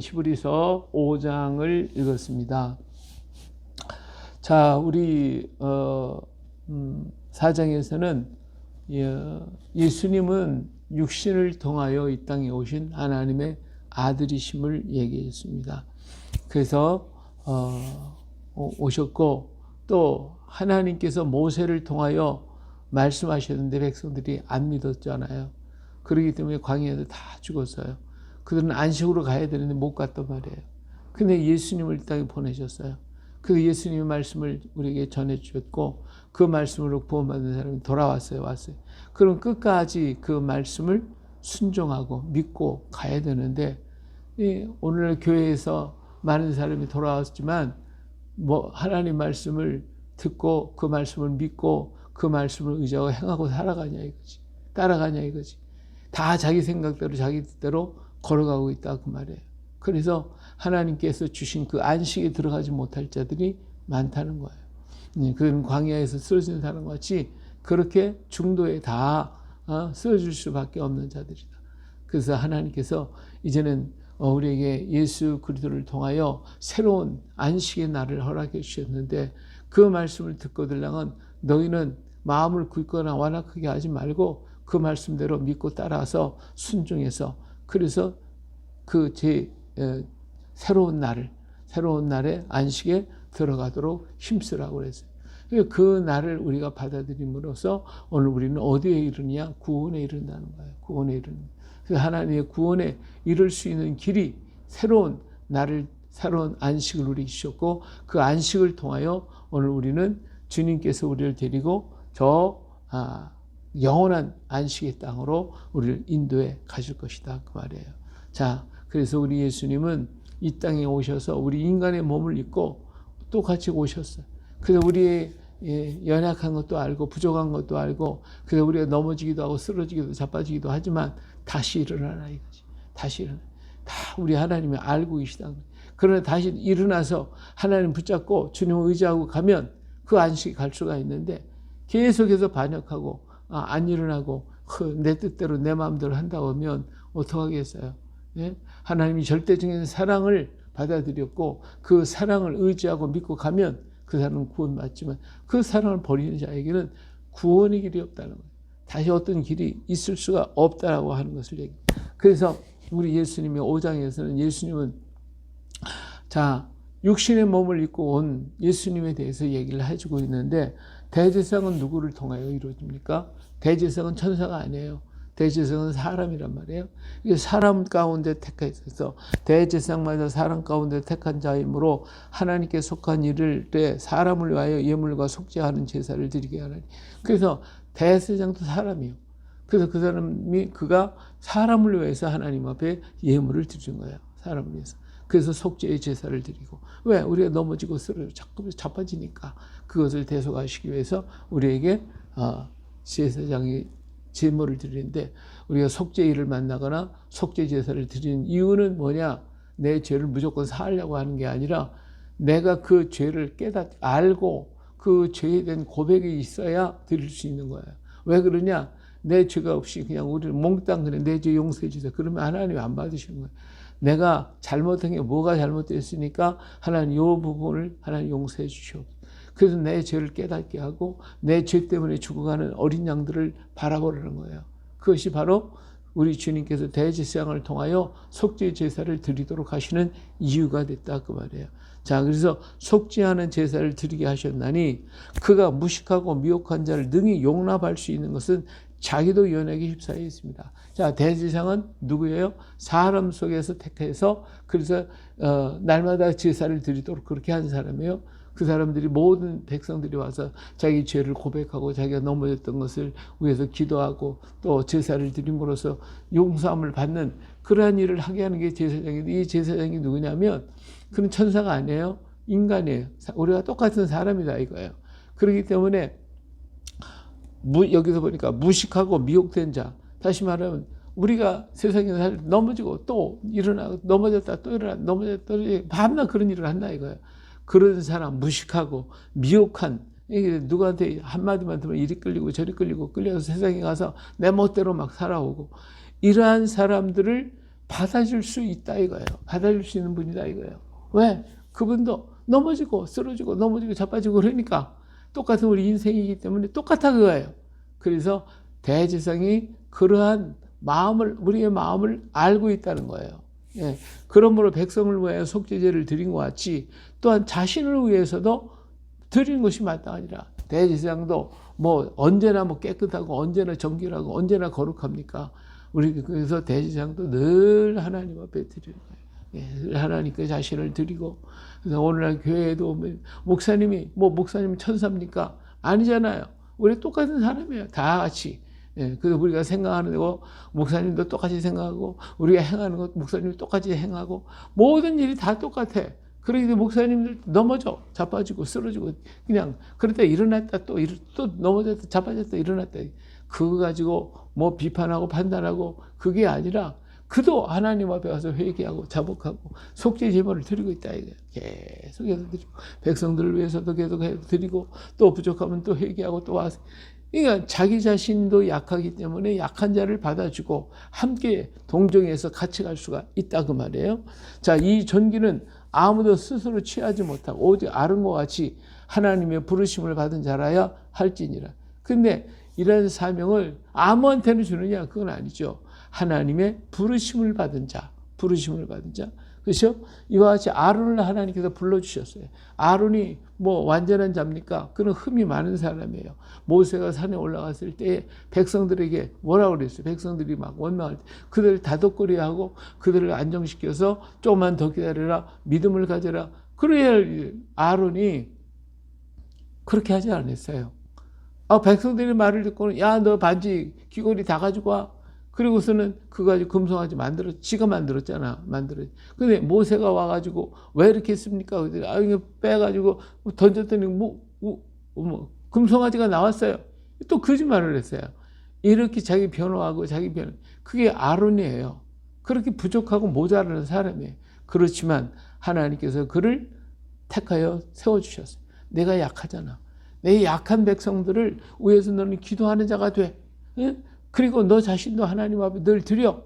히브리서 5장을 읽었습니다. 자, 우리 어, 음, 4장에서는 예, 예수님은 육신을 통하여 이 땅에 오신 하나님의 아들이심을 얘기했습니다. 그래서 어, 오셨고 또 하나님께서 모세를 통하여 말씀하셨는데 백성들이 안 믿었잖아요. 그러기 때문에 광야에서 다 죽었어요. 그들은 안식으로 가야 되는데 못 갔단 말이에요. 근데 예수님을 이 땅에 보내셨어요. 그 예수님의 말씀을 우리에게 전해 주셨고 그 말씀으로 구원받은 사람이 돌아왔어요. 왔어요. 그럼 끝까지 그 말씀을 순종하고 믿고 가야 되는데 오늘 교회에서 많은 사람이 돌아왔지만 뭐 하나님 말씀을 듣고 그 말씀을 믿고 그 말씀을 의지하고 행하고 살아가냐 이거지. 따라가냐 이거지. 다 자기 생각대로 자기 뜻대로 걸어가고 있다 그 말이에요. 그래서 하나님께서 주신 그 안식에 들어가지 못할 자들이 많다는 거예요. 네, 그는 광야에서 쓰러진 사람 같이 그렇게 중도에 다 어, 쓰러질 수밖에 없는 자들이다. 그래서 하나님께서 이제는 어, 우리에게 예수 그리스도를 통하여 새로운 안식의 날을 허락해 주셨는데 그 말씀을 듣고 들랑은 너희는 마음을 굳거나 완악하게 하지 말고 그 말씀대로 믿고 따라서 순종해서 그래서 그 제 새로운 날을 새로운 날에 안식에 들어가도록 힘쓰라고 그랬어요. 그 날을 우리가 받아들임으로써 오늘 우리는 어디에 이르냐? 구원에 이른다는 거예요. 구원에 이르는. 그 하나님의 구원에 이를 수 있는 길이 새로운 날을 새로운 안식을 우리 주셨고 그 안식을 통하여 오늘 우리는 주님께서 우리를 데리고 저 아, 영원한 안식의 땅으로 우리를 인도해 가실 것이다 그 말이에요. 자, 그래서 우리 예수님은 이 땅에 오셔서 우리 인간의 몸을 입고 똑같이 오셨어요. 그래서 우리의 예, 연약한 것도 알고 부족한 것도 알고 그래서 우리가 넘어지기도 하고 쓰러지기도 자빠지기도 하지만 다시 일어나라 이거지. 다시 일어나. 다 우리 하나님이 알고 계시다. 그러나 다시 일어나서 하나님 붙잡고 주님을 의지하고 가면 그 안식이 갈 수가 있는데 계속해서 반역하고 아, 안 일어나고 내 뜻대로 내 마음대로 한다고 하면 어떡하겠어요. 예? 하나님이 절대적인 사랑을 받아들였고 그 사랑을 의지하고 믿고 가면 그 사람은 구원받지만 그 사랑을 버리는 자에게는 구원의 길이 없다는 거예요. 다시 어떤 길이 있을 수가 없다라고 하는 것을 얘기합니다. 그래서 우리 예수님의 5장에서는 예수님은 자 육신의 몸을 입고 온 예수님에 대해서 얘기를 해주고 있는데 대제사장은 누구를 통하여 이루어집니까? 대제사장은 천사가 아니에요. 대제사장은 사람이란 말이에요. 이게 사람 가운데 택해서 대제사장마다 사람 가운데 택한 자이므로 하나님께 속한 일을 때 사람을 위하여 예물과 속죄하는 제사를 드리게 하나니. 그래서 대제사장도 사람이요. 그래서 그 사람이 그가 사람을 위해서 하나님 앞에 예물을 드리는 거예요. 사람을 위해서. 그래서 속죄의 제사를 드리고 왜 우리가 넘어지고 쓰러 자꾸 자빠지니까 그것을 대속하시기 위해서 우리에게 어, 제사장이 제물을 드리는데 우리가 속죄일을 만나거나 속죄 제사를 드리는 이유는 뭐냐? 내 죄를 무조건 사하려고 하는 게 아니라 내가 그 죄를 깨닫 알고 그 죄에 대한 고백이 있어야 드릴 수 있는 거예요. 왜 그러냐? 내 죄가 없이 그냥 우리를 몽땅 그래 내 죄 용서해 주세요. 그러면 하나님이 안 받으시는 거예요. 내가 잘못한 게 뭐가 잘못됐으니까 하나님 이 부분을 하나님 용서해 주시옵. 그래서 내 죄를 깨닫게 하고 내 죄 때문에 죽어가는 어린 양들을 바라보라는 거예요. 그것이 바로 우리 주님께서 대제사장을 통하여 속죄 제사를 드리도록 하시는 이유가 됐다 그 말이에요. 자, 그래서 속죄하는 제사를 드리게 하셨나니 그가 무식하고 미혹한 자를 능히 용납할 수 있는 것은 자기도 연약에 휩싸여 있습니다. 자, 대제사장은 누구예요? 사람 속에서 택해서 그래서 어, 날마다 제사를 드리도록 그렇게 한 사람이에요. 그 사람들이 모든 백성들이 와서 자기 죄를 고백하고 자기가 넘어졌던 것을 위해서 기도하고 또 제사를 드림으로써 용서함을 받는 그러한 일을 하게 하는 게 제사장인데 이 제사장이 누구냐면 그는 천사가 아니에요. 인간이에요. 우리가 똑같은 사람이다 이거예요. 그렇기 때문에 무, 여기서 보니까 무식하고 미혹된 자. 다시 말하면 우리가 세상에서 넘어지고 또 일어나고 넘어졌다 또 일어나 넘어졌다 또 밤낮 그런 일을 한다 이거예요. 그런 사람 무식하고 미혹한 누구한테 한마디만 들으면 이리 끌리고 저리 끌리고 끌려서 세상에 가서 내 멋대로 막 살아오고 이러한 사람들을 받아줄 수 있다 이거예요. 받아줄 수 있는 분이다 이거예요. 왜? 그분도 넘어지고 쓰러지고 넘어지고 자빠지고 그러니까 똑같은 우리 인생이기 때문에 똑같아 그거예요. 그래서 대지상이 그러한 마음을 우리의 마음을 알고 있다는 거예요. 예. 그러므로 백성을 위하여 속죄제를 드린 것 같이 또한 자신을 위해서도 드리는 것이 마땅하니라. 대지상도 뭐 언제나 뭐 깨끗하고 언제나 정결하고 언제나 거룩합니까? 우리 그래서 대지상도 늘 하나님 앞에 드리는 거예요. 예, 늘 하나님께 자신을 드리고 그래서 오늘날 교회에도 목사님이 뭐 목사님 천사입니까? 아니잖아요. 우리 똑같은 사람이에요. 다 같이. 예, 그래서 우리가 생각하는 거 목사님도 똑같이 생각하고 우리가 행하는 것 목사님이 똑같이 행하고 모든 일이 다 똑같아. 때문에 목사님들 넘어져 자빠지고 쓰러지고 그냥 그러다 일어났다 또, 일, 또 넘어졌다 자빠졌다 일어났다 그거 가지고 뭐 비판하고 판단하고 그게 아니라 그도 하나님 앞에 와서 회개하고 자복하고 속죄 제물을 드리고 있다 이거예요. 계속해서 드리고 백성들을 위해서도 계속해서 드리고 또 부족하면 또 회개하고 또 와서 그러니까 자기 자신도 약하기 때문에 약한 자를 받아주고 함께 동정해서 같이 갈 수가 있다 그 말이에요. 자, 이 전기는 아무도 스스로 취하지 못하고 오직 아름과 같이 하나님의 부르심을 받은 자라야 할지니라. 근데 이런 사명을 아무한테는 주느냐 그건 아니죠. 하나님의 부르심을 받은 자, 부르심을 받은 자. 그렇죠? 이와 같이 아론을 하나님께서 불러주셨어요. 아론이 뭐 완전한 자입니까? 그는 흠이 많은 사람이에요. 모세가 산에 올라갔을 때 백성들에게 뭐라고 그랬어요? 백성들이 막 원망할 때 그들을 다독거리 하고 그들을 안정시켜서 조금만 더 기다려라. 믿음을 가져라. 그래야 아론이 그렇게 하지 않았어요. 아, 백성들의 말을 듣고는 야, 너 반지 귀걸이 다 가지고 와. 그리고서는 그거 가지고 금송아지 만들어, 지가 만들었잖아. 만들어. 근데 모세가 와가지고 왜 이렇게 했습니까? 그랬더니 아, 이거 빼가지고 던졌더니 뭐, 뭐, 뭐 금송아지가 나왔어요. 또 거짓말을 했어요. 이렇게 자기 변호하고 자기 변호. 그게 아론이에요. 그렇게 부족하고 모자라는 사람이에요. 그렇지만 하나님께서 그를 택하여 세워주셨어요. 내가 약하잖아. 내 약한 백성들을 위해서 너는 기도하는 자가 돼. 예? 그리고 너 자신도 하나님 앞에 늘 드려.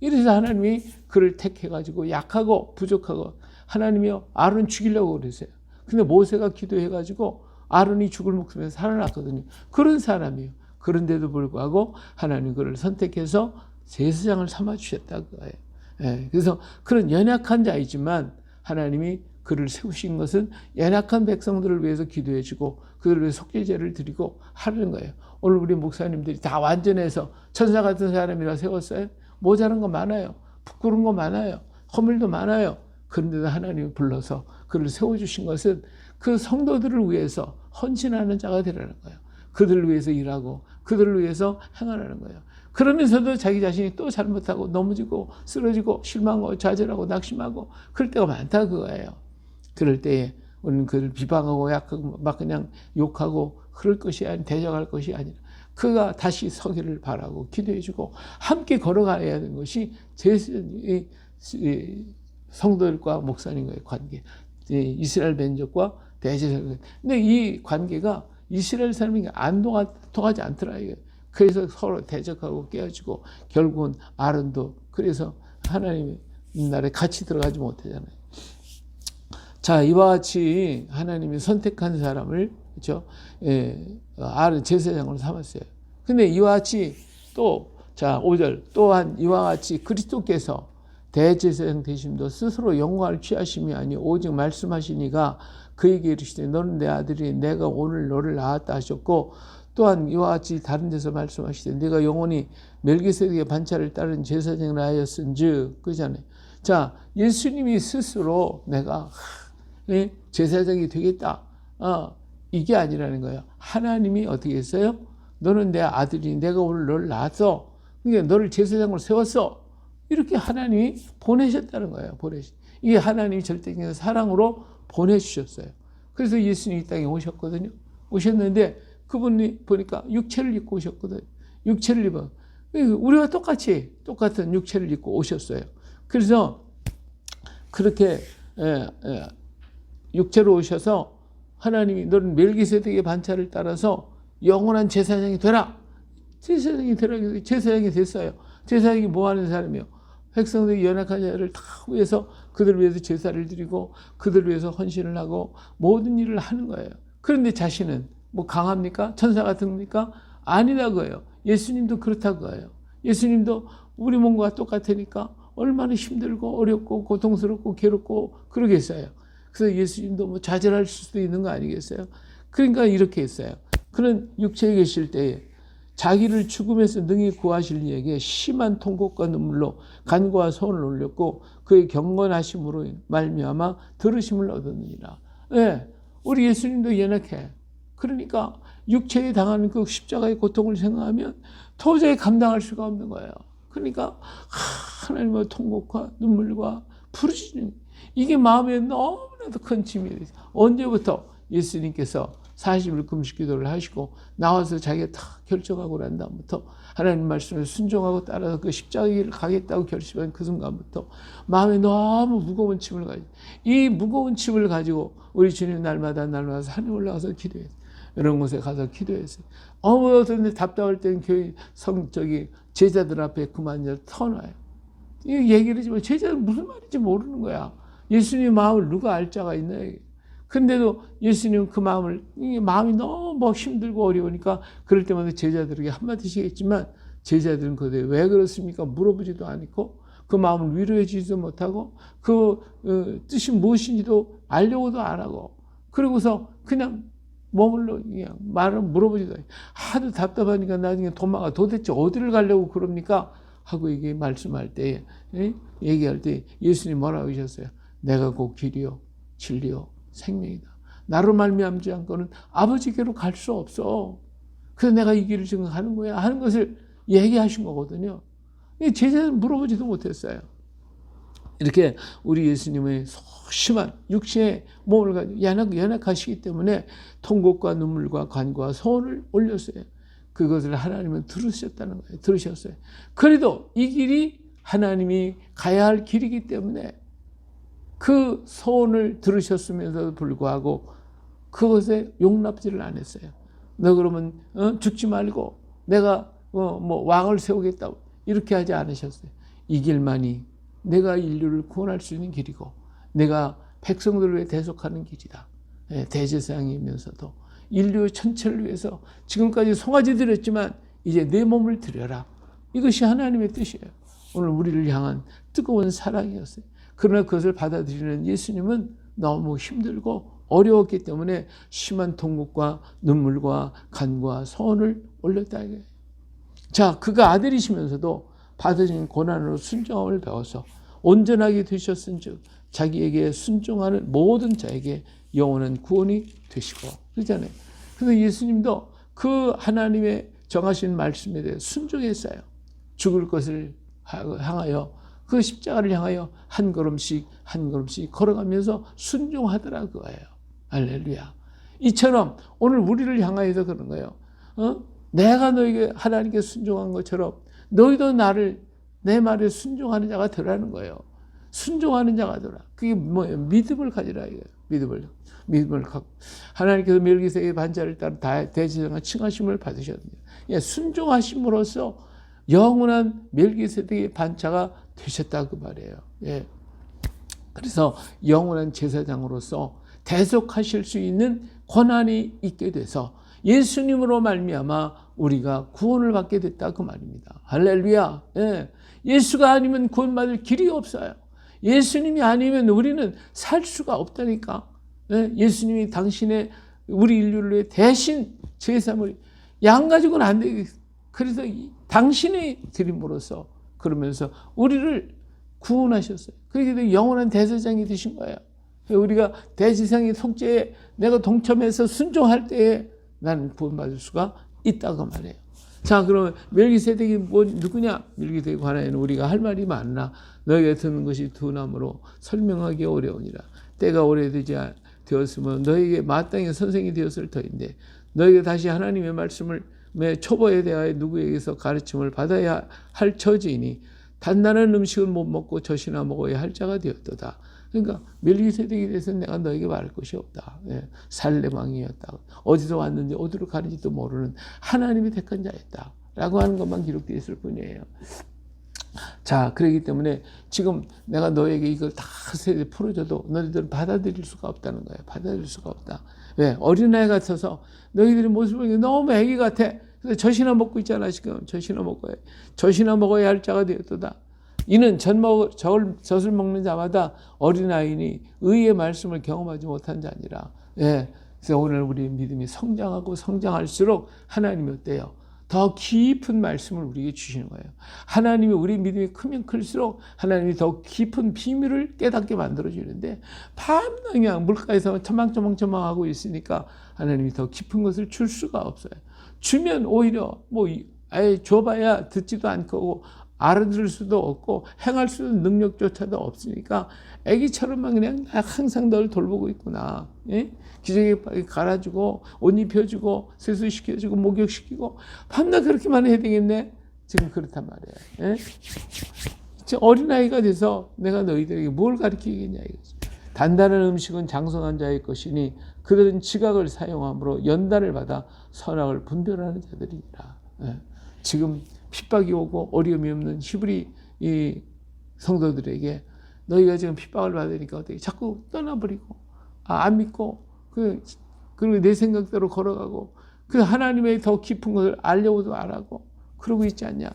이래서 하나님이 그를 택해가지고 약하고 부족하고 하나님이요 아론 죽이려고 그러세요. 근데 모세가 기도해가지고 아론이 죽을 목숨에 살아났거든요. 그런 사람이에요. 그런데도 불구하고 하나님 그를 선택해서 제사장을 삼아 주셨다 그거예요. 예, 그래서 그런 연약한 자이지만 하나님이 그를 세우신 것은 연약한 백성들을 위해서 기도해주고 그들을 위해 속죄제를 드리고 하는 거예요. 오늘 우리 목사님들이 다 완전해서 천사 같은 사람이라 세웠어요. 모자란 거 많아요. 부끄러운 거 많아요. 허물도 많아요. 그런데도 하나님이 불러서 그를 세워주신 것은 그 성도들을 위해서 헌신하는 자가 되라는 거예요. 그들을 위해서 일하고 그들을 위해서 행하라는 거예요. 그러면서도 자기 자신이 또 잘못하고 넘어지고 쓰러지고 실망하고 좌절하고 낙심하고 그럴 때가 많다 그거예요. 그럴 때에 그를 비방하고 약하고 막 그냥 욕하고 그럴 것이 아니 대적할 것이 아니라 그가 다시 서기를 바라고 기도해주고 함께 걸어가야 하는 것이 제 성도들과 목사님과의 관계, 이스라엘 민족과 대제사장. 근데 이 관계가 이스라엘 사람이 안 통하지 않더라 이거. 그래서 서로 대적하고 깨어지고 결국은 아론도 그래서 하나님의 나라에 같이 들어가지 못하잖아요. 자, 이와 같이 하나님이 선택한 사람을, 그죠? 예, 아는 제사장으로 삼았어요. 근데 이와 같이 또, 자, 5절. 또한 이와 같이 그리스도께서 대제사장 되심도 스스로 영광을 취하심이 아니 오직 말씀하시니가 그에게 이르시되 너는 내 아들이 내가 오늘 너를 낳았다 하셨고 또한 이와 같이 다른 데서 말씀하시되 네가 영원히 멜기세덱의 반차를 따른 제사장을 하였은즉 그잖아요. 자, 예수님이 스스로 내가 예? 제사장이 되겠다. 어, 이게 아니라는 거예요. 하나님이 어떻게 했어요? 너는 내 아들이 내가 오늘 너를 낳았어. 그러니까 너를 제사장으로 세웠어. 이렇게 하나님이 보내셨다는 거예요. 보내시. 이게 하나님이 절대적인 사랑으로 보내주셨어요. 그래서 예수님이 이 땅에 오셨거든요. 오셨는데 그분이 보니까 육체를 입고 오셨거든요. 육체를 입어. 우리와 똑같이 똑같은 육체를 입고 오셨어요. 그래서 그렇게 예, 예, 육체로 오셔서 하나님이 너는 멜기세덱의 반차를 따라서 영원한 제사장이 되라. 제사장이 되라. 제사장이 됐어요. 제사장이 뭐 하는 사람이요? 백성들이 연약한 자를 다 위해서 그들을 위해서 제사를 드리고 그들을 위해서 헌신을 하고 모든 일을 하는 거예요. 그런데 자신은 뭐 강합니까? 천사 같은 겁니까? 아니라고요. 예수님도 그렇다고요. 예수님도 우리 몸과 똑같으니까 얼마나 힘들고 어렵고 고통스럽고 괴롭고 그러겠어요. 그래서 예수님도 뭐 좌절할 수도 있는 거 아니겠어요? 그러니까 이렇게 했어요. 그는 육체에 계실 때에 자기를 죽음에서 능히 구하실 이에게 심한 통곡과 눈물로 간과 손을 올렸고 그의 경건하심으로 말미암아 들으심을 얻었느니라. 네, 우리 예수님도 연약해. 그러니까 육체에 당하는 그 십자가의 고통을 생각하면 도저히 감당할 수가 없는 거예요. 그러니까 하나님의 통곡과 눈물과 부르짖는 이게 마음에 너무나도 큰 짐이 돼요. 언제부터 예수님께서 40일 금식 기도를 하시고 나와서 자기가 다 결정하고 난 다음부터 하나님 말씀을 순종하고 따라서 그 십자가 길을 가겠다고 결심한 그 순간부터 마음에 너무 무거운 짐을 가지고 이 무거운 짐을 가지고 우리 주님 날마다 날마다 산에 올라가서 기도했어요. 이런 곳에 가서 기도했어요. 어머 어떤 답답할 때는 교회 성 저기 제자들 앞에 그만 저 터놔요. 이 얘기를 하지만 제자는 무슨 말인지 모르는 거야. 예수님 마음을 누가 알 자가 있나 이게. 근데도 예수님은 그 마음을 이 마음이 너무 뭐 힘들고 어려우니까 그럴 때마다 제자들에게 한마디씩 했지만 제자들은 그때 왜 그렇습니까? 물어보지도 않고 그 마음을 위로해 주지도 못하고 그 어, 뜻이 무엇인지도 알려고도 안 하고 그러고서 그냥 머물러 그냥 말을 물어보지도 않고 하도 답답하니까 나중에 도망가 도대체 어디를 가려고 그럽니까? 하고 이게 말씀할 때 예? 얘기할 때 예수님 뭐라고 하셨어요? 내가 곧 길이요 진리요 생명이다. 나로 말미암지 않고는 아버지께로 갈 수 없어. 그래서 내가 이 길을 지금 가는 거야 하는 것을 얘기하신 거거든요. 제자는 물어보지도 못했어요. 이렇게 우리 예수님의 소심한 육신의 몸을 가지고 연약, 연약하시기 때문에 통곡과 눈물과 간과 소원을 올렸어요. 그것을 하나님은 들으셨다는 거예요. 들으셨어요. 그래도 이 길이 하나님이 가야 할 길이기 때문에 그 소원을 들으셨으면서도 불구하고 그것에 용납지를 안 했어요. 너 그러면 어? 죽지 말고 내가 어, 뭐 왕을 세우겠다고 이렇게 하지 않으셨어요. 이 길만이 내가 인류를 구원할 수 있는 길이고 내가 백성들을 위해 대속하는 길이다. 예, 대제사장이면서도 인류 전체를 위해서 지금까지 송아지 드렸지만 이제 내 몸을 드려라. 이것이 하나님의 뜻이에요. 오늘 우리를 향한 뜨거운 사랑이었어요. 그러나 그것을 받아들이는 예수님은 너무 힘들고 어려웠기 때문에 심한 통곡과 눈물과 간과 소원을 올렸다. 자, 그가 아들이시면서도 받으신 고난으로 순종함을 배워서 온전하게 되셨은즉 자기에게 순종하는 모든 자에게 영원한 구원이 되시고 그러잖아요. 그래서 예수님도 그 하나님의 정하신 말씀에 대해 순종했어요. 죽을 것을 향하여 그 십자가를 향하여 한 걸음씩 한 걸음씩 걸어가면서 순종하더라 그거예요. 할렐루야. 이처럼 오늘 우리를 향하여서 그런 거예요. 어? 내가 너에게 하나님께 순종한 것처럼 너희도 나를 내 말에 순종하는 자가 되라는 거예요. 순종하는 자가 되라. 그게 뭐예요? 믿음을 가지라 이거예요. 믿음을 믿음을 갖고 하나님께서 멜기세의 반자를 따라 대제사장 칭하심을 받으셨습니다. 예, 순종하심으로써 영원한 멜기세덱의 반차가 되셨다 그 말이에요. 예. 그래서 영원한 제사장으로서 대속하실 수 있는 권한이 있게 돼서 예수님으로 말미암아 우리가 구원을 받게 됐다 그 말입니다. 할렐루야. 예. 예수가 아니면 구원받을 길이 없어요. 예수님이 아니면 우리는 살 수가 없다니까. 예. 예수님이 당신의 우리 인류를 대신 제사물 양 가지고는 안 되겠. 그래서 당신의 드림으로써 그러면서 우리를 구원하셨어요. 그렇게 영원한 대제장이 되신 거예요. 우리가 대지상의 속죄에 내가 동참해서 순종할 때에 나는 구원받을 수가 있다고 말해요. 자, 그러면 멜기세덱이 뭐 누구냐? 멜기세덱 관하에는 우리가 할 말이 많나? 너에게 듣는 것이 두 나무로 설명하기 어려우니라. 때가 오래되지 되었으면 너에게 마땅히 선생이 되었을 터인데 너에게 다시 하나님의 말씀을 매 초보에 대하여 누구에게서 가르침을 받아야 할 처지이니 단단한 음식은 못 먹고 젖이나 먹어야 할 자가 되었도다. 그러니까 멜기세덱에 대해서는 내가 너에게 말할 것이 없다. 예, 살레방이었다. 어디서 왔는지 어디로 가는지도 모르는 하나님이 택한 자였다. 라고 하는 것만 기록되어 있을 뿐이에요. 자, 그렇기 때문에 지금 내가 너에게 이걸 다 세대 풀어줘도 너희들은 받아들일 수가 없다는 거예요. 받아들일 수가 없다. 왜? 어린아이 같아서 너희들이 모습을 보니 너무 애기 같아. 그래서 젖이나 먹고 있잖아, 지금. 젖이나 먹어야. 젖이나 먹어야 할 자가 되었도다. 이는 젖 먹, 젖을, 젖을 먹는 자마다 어린아이니 의의 말씀을 경험하지 못한 자니라. 예. 그래서 오늘 우리 믿음이 성장하고 성장할수록 하나님이 어때요? 더 깊은 말씀을 우리에게 주시는 거예요. 하나님이 우리 믿음이 크면 클수록 하나님이 더 깊은 비밀을 깨닫게 만들어 주는데 밤낮 그냥 물가에서 처망처망처망하고 있으니까 하나님이 더 깊은 것을 줄 수가 없어요. 주면 오히려 뭐 이- 아예 줘봐야 듣지도 않고 알아들을 수도 없고 행할 수 있는 능력조차도 없으니까 애기처럼만 그냥 나 항상 널 돌보고 있구나. 예? 기저귀 갈아주고 옷 입혀주고 세수시켜주고 목욕시키고 밤낮 그렇게만 해야 되겠네. 지금 그렇단 말이에요. 예? 어린아이가 돼서 내가 너희들에게 뭘 가르치겠냐 이거지. 단단한 음식은 장성한 자의 것이니 그들은 지각을 사용함으로 연단을 받아 선악을 분별하는 자들이니라. 예. 지금 핍박이 오고 어려움이 없는 히브리 이 성도들에게 너희가 지금 핍박을 받으니까 어떻게 자꾸 떠나버리고 아, 안 믿고 그 그리고 내 생각대로 걸어가고 그 하나님의 더 깊은 것을 알려고도 안 하고 그러고 있지 않냐?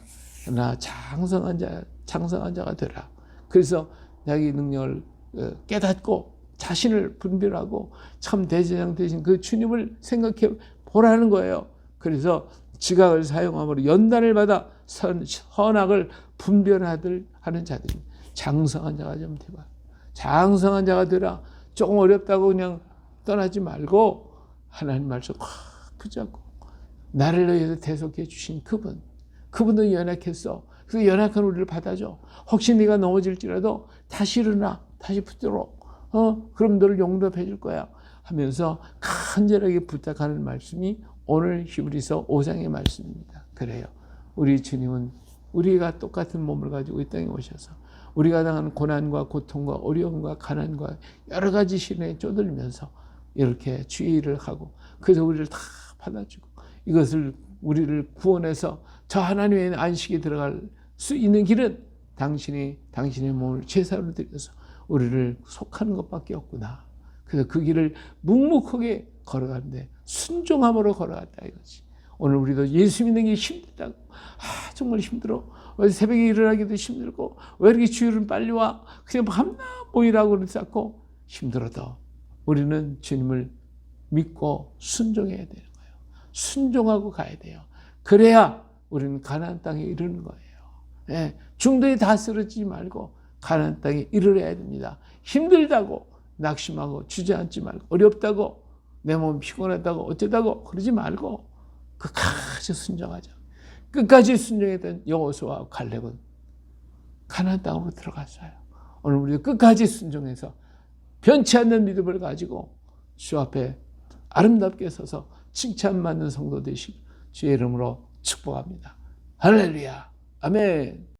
나 장성한 자 장성한 자가 되라. 그래서 자기 능력을 어, 깨닫고 자신을 분별하고 참 대제장 되신 그 주님을 생각해 보라는 거예요. 그래서 지각을 사용함으로 연단을 받아 선, 선악을 분별하들 하는 자들이 장성한 자가 좀 되봐. 장성한 자가 되라. 조금 어렵다고 그냥 떠나지 말고 하나님 말씀 확 붙잡고 나를 위해서 대속해 주신 그분. 그분도 연약했어. 그 연약한 우리를 받아줘. 혹시 네가 넘어질지라도 다시 일어나. 다시 붙도록. 어, 그럼 너를 용납해 줄 거야. 하면서 간절하게 부탁하는 말씀이 오늘 히브리서 5장의 말씀입니다. 그래요. 우리 주님은 우리가 똑같은 몸을 가지고 이 땅에 오셔서 우리가 당하는 고난과 고통과 어려움과 가난과 여러 가지 시련에 쪼들면서 이렇게 주의를 하고 그래서 우리를 다 받아주고 이것을 우리를 구원해서 저 하나님의 안식에 들어갈 수 있는 길은 당신이 당신의 몸을 제사로 드려서 우리를 속하는 것밖에 없구나. 그래서 그 길을 묵묵하게 걸어가는데 순종함으로 걸어갔다 이거지. 오늘 우리도 예수 믿는 게 힘들다고. 아, 정말 힘들어. 왜 새벽에 일어나기도 힘들고, 왜 이렇게 주일은 빨리 와? 그냥 밤낮 모이라고 그랬었고, 힘들어도 우리는 주님을 믿고 순종해야 되는 거예요. 순종하고 가야 돼요. 그래야 우리는 가나안 땅에 이르는 거예요. 예, 중도에 다 쓰러지지 말고 가나안 땅에 이르러야 됩니다. 힘들다고 낙심하고 주저앉지 말고 어렵다고 내 몸 피곤하다고 어쩌다고 그러지 말고 끝까지 순종하자. 끝까지 순종했던 여호수아와 갈렙은 가나안 땅으로 들어갔어요. 오늘 우리도 끝까지 순종해서 변치 않는 믿음을 가지고 주 앞에 아름답게 서서 칭찬받는 성도 되시기 주의 이름으로 축복합니다. 할렐루야. 아멘.